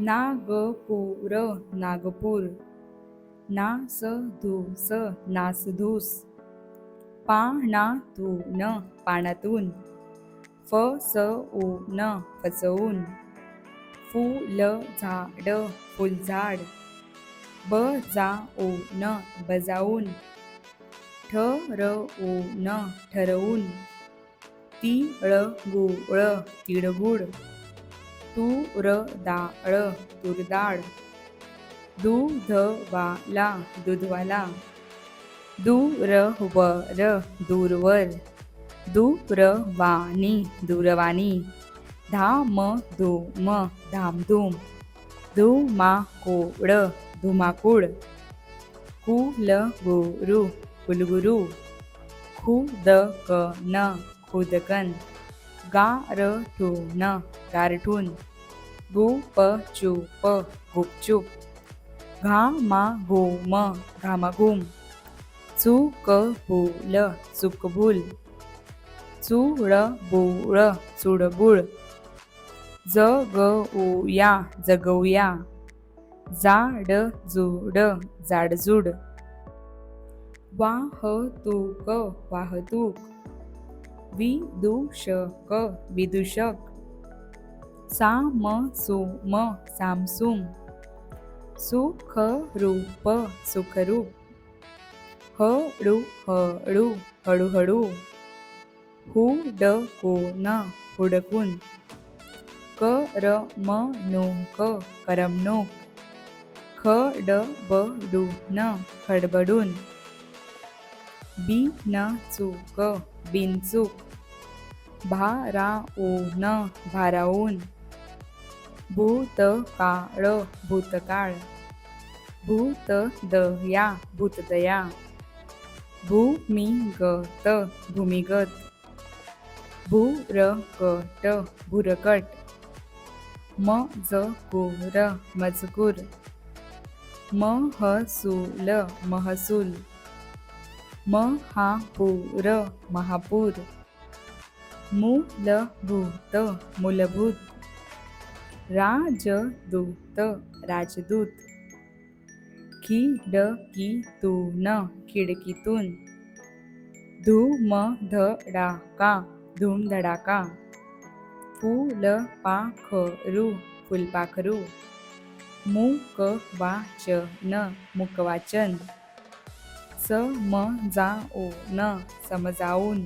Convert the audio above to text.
नागपूर नागपूर. नास धूस नासधूस. पानातून पानातून फसवून फसवून. फुल झाड फुलझाड. बजावून बजावून. ठरवून ठरवून. तिळगुळ तिळगुळ. तूर डाळ तुरडाळ दूधवाला दूधवाला दूरवर दूरवर दूरवाणी दूरवाणी धाम धूम धामधूम धुमाकूळ धुमाकूळ कुलगुरु कुलगुरु खुदकन खुदकन गारठून गारठून गुपचूप गुपचूप घामाघूम घामाघूम चुकभूल चुकभूल चुळबुळ चुडबुळ जगऊया जगऊया जाडजूड जाडजूड वाहतूक वाहतूक विदूषक विदूषक. सामसुम सामसूम. सुखरूप सुखरूप. हळू हळू हळूहळू. हुडकून हुडकून. करमणूक करमणूक. खडबडून खडबडून. बिनचूक बिनचूक. भारावून भारावून भूतकाळ भूतकाळ. भूतदया भूतदया. भूमिगत भूमिगत. भूरकट भुरकट. मजकूर मजकूर. महसूल महसूल. महापूर महापूर. मूलभूत मूलभूत. राजदूत राजदूत. खिडकीतून खिडकीतून. धूमधडाका धूमधडाका. फुलपाखरू फुलपाखरू. मुकवाचन मुकवाचन. समजावून समजावून